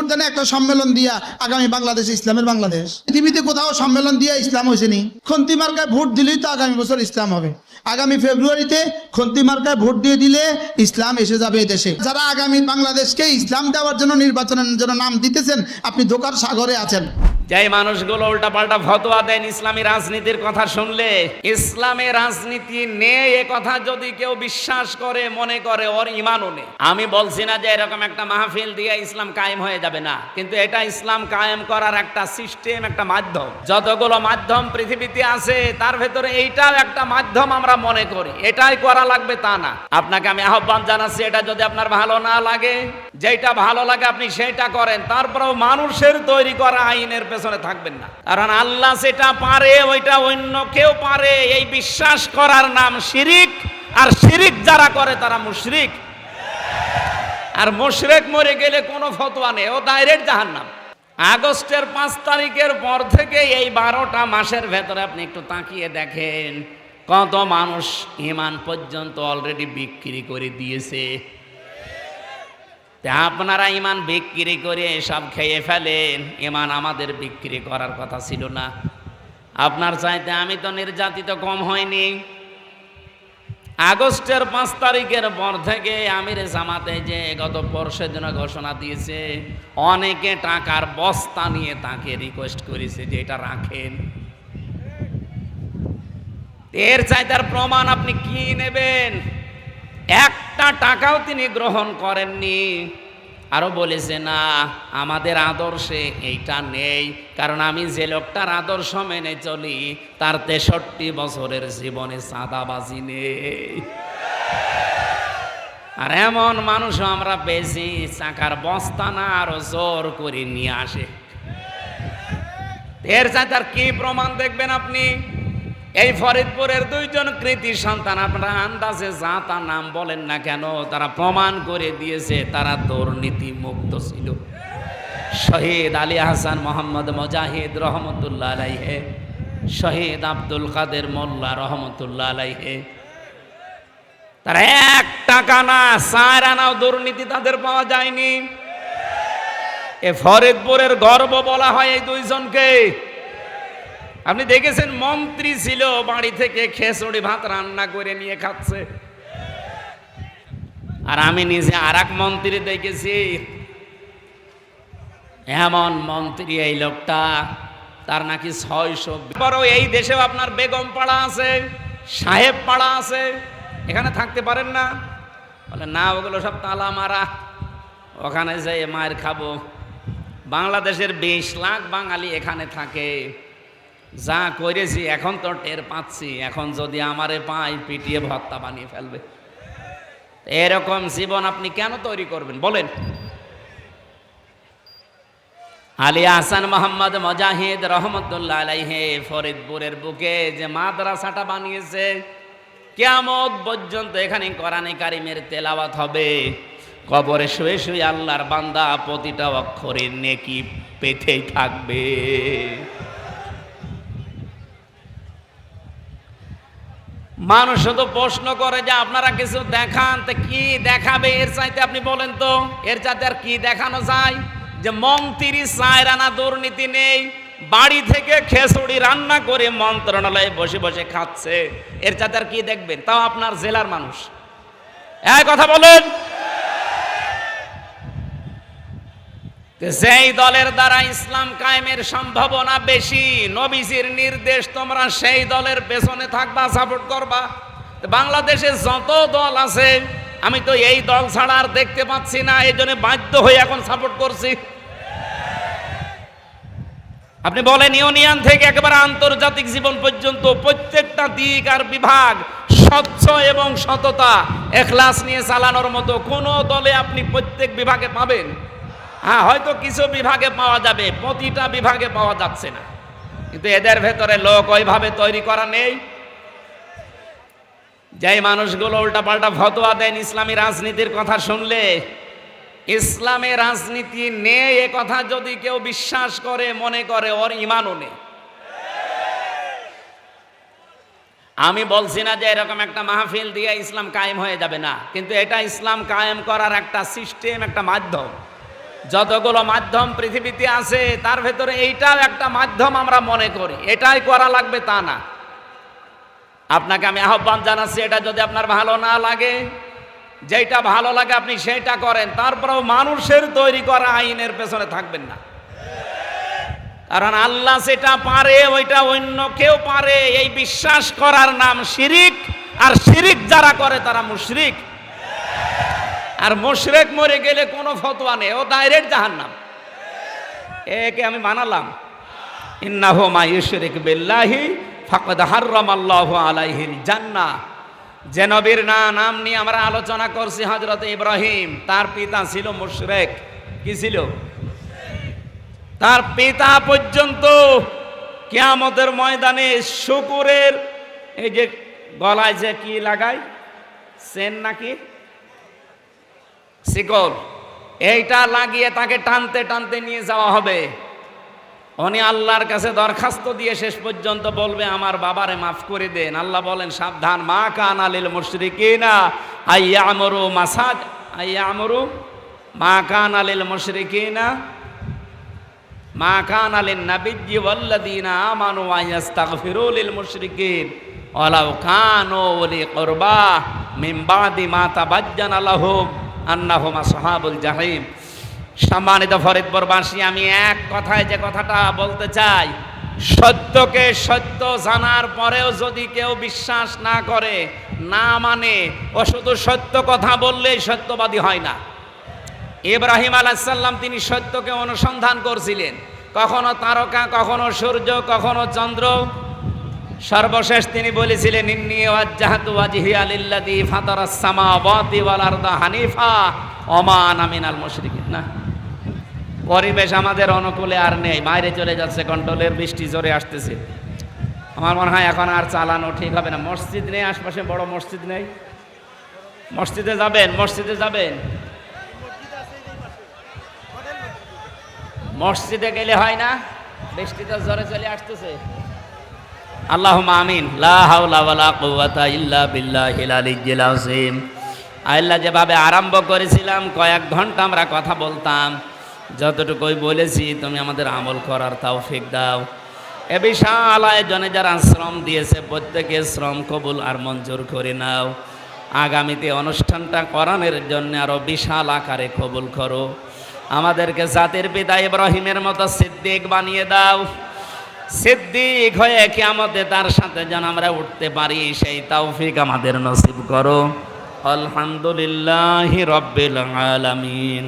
উদ্যানে একটা সম্মেলন দিয়া আগামী বাংলাদেশ, ইসলামের বাংলাদেশ। পৃথিবীতে কোথাও সম্মেলন দিয়া ইসলাম হয়েছে নি? খন্তি মার্কায় ভোট দিলেই তো আগামী বছর ইসলাম হবে। আগামী ফেব্রুয়ারিতে খন্তি মার্কায় ভোট দিয়ে দিলে ইসলাম এসে যাবে দেশে। যারা আগামী বাংলাদেশকে ইসলাম দেওয়ার জন্য নির্বাচনের জন্য নাম দিতেছেন, আপনি ধোকার সাগরে আছেন। যে মানুষগুলো উল্টাপাল্টা ফতোয়া দেন ইসলামী রাজনীতির কথা শুনলে, ইসলামে রাজনীতি নেই, এ কথা যদি কেউ বিশ্বাস করে, মনে করে, ওর ইমানও নেই। আমি বলছি না যে এরকম একটা মাহফিল দিয়ে ইসলাম কায়েম হয়ে যাবে না, কিন্তু এটা ইসলাম কায়েম করার একটা সিস্টেম একটা মাধ্যম। যতগুলো মাধ্যম পৃথিবীতে আছে, তার ভেতরে এইটাও একটা মাধ্যম আমরা মনে করি। এটাই করা লাগবে তা না। আপনাকে আমি আহ্বান জানাচ্ছি, এটা যদি আপনার ভালো না লাগে যেটা ভালো লাগে আপনি সেটা করেন। তারপরেও মানুষের তৈরি করা আইনের পেছনে থাকবেন না। কারণ আল্লাহ সেটা পারে, ওইটা অন্য কেউ পারে। এই বিশ্বাস করার নাম শিরিক, আর শিরিক যারা করে, তারা মুশরিক। আর মুশরিক মরে গেলে কোনো ফতোয়া নেই, ও ডাইরেক্ট জাহান্নাম। আগস্টের পাঁচ তারিখের পর থেকে এই বারোটা মাসের ভেতরে আপনি একটু তাকিয়ে দেখেন, কত মানুষ ইমান পর্যন্ত অলরেডি বিক্রি করে দিয়েছে। আপনারা ইমান বিক্রি করে সব খেয়ে ফেলেন, ইমান আমাদের বিক্রি করার কথা ছিল না। আপনার চাইতে আমি তো নির্যাতিত কম হয়নি। আগস্টের পাঁচ তারিখের পর থেকে আমির জামাতে যে গত পরশের জন্য ঘোষণা দিয়েছে, অনেকে টাকার বস্তা নিয়ে তাকে রিকোয়েস্ট করেছে যে এটা রাখেন। এর চাইতার প্রমাণ আপনি কি নেবেন? একটা টাকাও তিনি গ্রহণ করেননি। আরও বলেছে, না, আমাদের আদর্শে এইটা নেই, কারণ আমি যে লোকটার আদর্শ মেনে চলি, তার তেষট্টি বছরের জীবনে সাদাবাজি নেই। আর এমন মানুষও আমরা পেয়েছি, চাকার বস্তা না আরও জোর করে নিয়ে আসে। এর চাই তার কি প্রমাণ দেখবেন আপনি? এই ফরিদপুরের দুইজন কৃতি সন্তান, আপনারা আন্দাজে যা তার নাম বলেন না কেন? তারা প্রমাণ করে দিয়েছে, তারা দুর্নীতি মুক্ত ছিল। শহীদ আলী হাসান মোহাম্মদ মুজাহিদ রহমতুল্লাহ আলাইহে, শহীদ আব্দুল কাদের মোল্লা রহমতুল্লাহ আলাইহে। তারা এক টাকা না, চার আনাও দুর্নীতি তাদের পাওয়া যায়নি। এ ফরিদপুরের গর্ব বলা হয় এই দুইজনকে। আপনি দেখেছেন মন্ত্রী ছিল, বাড়ি থেকে খেসড়ি ভাত রান্না করে নিয়ে খাচ্ছে। আর আমি নিজে আর এক মন্ত্রী দেখেছি। এমন মন্ত্রী এই লোকটা, তার নাকি ছয়শো বড় এই দেশেও আপনার বেগম পাড়া আছে, সাহেব পাড়া আছে, এখানে থাকতে পারেন না। বলে, না, ওগুলো সব তালা মারা, ওখানে যেয়ে মায়ের খাব। বাংলাদেশের বিশ লাখ বাঙালি এখানে থাকে। যা করেছি, এখন তো টের পাচ্ছি। এখন যদি আমারে পাই পিটিয়ে ভত্তা বানিয়ে ফেলবে। এরকম জীবন আপনি কেন তৈরি করবেন? বলেন। আলী হাসান মোহাম্মদ মজাহিদ রহমতুল্লাহ আলাইহে ফরিদপুরের বুকে যে মাদ্রাসাটা বানিয়েছে কেমন পর্যন্ত এখানে কোরআনে কারিমের তেলাওয়াত হবে। কবরে শুয়ে শুয়ে আল্লাহর বান্দা প্রতিটা অক্ষরে নেকি পেতেই থাকবে। মানুষ শুধু প্রশ্ন করে যে আপনারা কিছু দেখান, তো কি দেখাবে? এর চাইতে আপনি বলেন তো, এর চাইতে আর কি দেখানো যায়? যে মন্ত্রী সায়রানা দুর্নীতি নেই, বাড়ি থেকে খেসুড়ি রান্না করে মন্ত্রণালয়ে বসে বসে খাচ্ছে। এর চাইতে আর কি দেখবেন? তাও আপনার জেলার মানুষ। এক কথা বলেন। যেই দলের দ্বারা ইসলাম কায়েমের সম্ভাবনা বেশি, নবীজির নির্দেশ তোমরা সেই দলের পেছনে থাকবা সাপোর্ট করবা। বাংলাদেশে যত দল আছে, আমি তো এই দল ছাড়া আর দেখতে পাচ্ছি না, এই জন্য বাধ্য হয়ে এখন সাপোর্ট করছি। আপনি বলেন, ইউনিয়ন থেকে একেবারে আন্তর্জাতিক জীবন পর্যন্ত প্রত্যেকটা দিক আর বিভাগ স্বচ্ছ এবং সততা, এখলাস নিয়ে চালানোর মতো কোনো দলে আপনি প্রত্যেক বিভাগে পাবেন। হ্যাঁ হয়তো কিছু বিভাগে পাওয়া যাবে, প্রতিটা বিভাগে পাওয়া যাচ্ছে না। কিন্তু এদের ভেতরে লোক ওইভাবে তৈরি করা নেই। যেই মানুষগুলো উল্টাপাল্টা ফতোয়া দেন ইসলামী রাজনীতির কথা শুনলে, ইসলামে রাজনীতি নেই এ কথা যদি কেউ বিশ্বাস করে, মনে করে, ওর ইমানও নেই। আমি বলছি না যে এরকম একটা মাহফিল দিয়ে ইসলাম কায়েম হয়ে যাবে না, কিন্তু এটা ইসলাম কায়েম করার একটা সিস্টেম, একটা মাধ্যম। যতগুলো মাধ্যম পৃথিবীতে আছে, তার ভেতরে এইটাও একটা মাধ্যম আমরা মনে করি। এটাই করা লাগবে তা না। আপনাকে আমি আহ্বান জানাচ্ছি, এটা যদি আপনার ভালো না লাগে যেটা ভালো লাগে আপনি সেটা করেন। তারপরেও মানুষের তৈরি করা আইনের পেছনে থাকবেন না। কারণ আল্লাহ সেটা পারে, ওইটা অন্য কেউ পারে। এই বিশ্বাস করার নাম শিরিক, আর শিরিক যারা করে তারা মুশরিক। আর মুশরিক মরে গেলে কোনো ফতোয়া নেই, ও ডাইরেক্ট জাহান্নাম। একে আমি বানালাম। ইন্নাহু মা ইউশরিক বিল্লাহি ফাকাদ হাররামাল্লাহু আলাইহিল জান্নাহ। যে নবীর না নাম নিয়ে আমরা আলোচনা করছি হযরত ইব্রাহিম, তার পিতা ছিল মুশরিক। কি ছিল? তার পিতা পর্যন্ত কিয়ামতের ময়দানে শুকুরের এই যে গলায় যে কি লাগায়? সেন নাকি? শিকল এইটা লাগিয়ে তাকে টানতে টানতে নিয়ে যাওয়া হবে। উনি আল্লাহর কাছে দরখাস্ত দিয়ে শেষ পর্যন্ত বলবে, আমার বাবারে মাফ করে দেন। আল্লাহ বলেন, সাবধান, মা কান আলিল মুশরিকিনা আইয়া আমরু মাসাদ আইয়া আমরু মা কান আলিল মুশরিকিনা, মা কান আলিন নাবিজ্জি ওয়াল্লাযীনা আমানু ওয়ায়াস্তাগফিরু লিল মুশরিকিন। ওয়ালাউ কানু উলি কুরবা মিন বাদি মা তাবাজ্জানা লাহুম। আন্নাহুম আসহাবুল জাহিম। সম্মানিত ফরিদপুরবাসী, আমি এক কথায় যে কথাটা বলতে চাই, সত্যকে সত্য জানার পরেও যদি কেউ বিশ্বাস না করে, না মানে ও শুধু সত্য কথা বললেই সত্যবাদী হয় না। ইব্রাহিম আলাইসাল্লাম তিনি সত্যকে অনুসন্ধান করছিলেন। কখনো তারকা, কখনো সূর্য, কখনো চন্দ্র সর্বশেষ তিনি বলেছিলেন, ইন্নি ওয়াজ্জাহাতু ওয়াজহিয়া লিল্লাযী ফাতারাস সামাওয়াতি ওয়াল আরদা হানিফা ওমান আমিনাল মুশরিকিন। না, পরিবেশ আমাদের অনুকূলে আর নেই, বাইরে চলে যাচ্ছে, কন্ট্রোলের বৃষ্টি জোরে আসতেছে। আমার মনে হয় এখন আর চালানো ঠিক হবে না। মসজিদ নেই, আশপাশে বড় মসজিদ নেই। মসজিদে যাবেন মসজিদে যাবেন। মসজিদে গেলে হয় না, বৃষ্টি জোরে চলে আসতেছে। আল্লাহ আমিন। আল্লাহ যেভাবে আরম্ভ করেছিলাম, কয়েক ঘণ্টা আমরা কথা বলতাম। যতটুকুই বলেছি, তুমি আমাদের আমল করার তৌফিক দাও। এ বিশাল আয়োজনে যারা শ্রম দিয়েছে, প্রত্যেকে শ্রম কবুল আর মঞ্জুর করে নাও। আগামীতে অনুষ্ঠানটা করানোর জন্য আরও বিশাল আকারে কবুল করো। আমাদেরকে জাতির পিতা ইব্রাহিমের মতো সিদ্দিক বানিয়ে দাও। সিদ্দিক হয়ে কি আমাদের তার সাথে যেন আমরা উঠতে পারি, সেই তৌফিক আমাদের নসিব করো। আলহামদুলিল্লাহ রব্বিল আলামিন।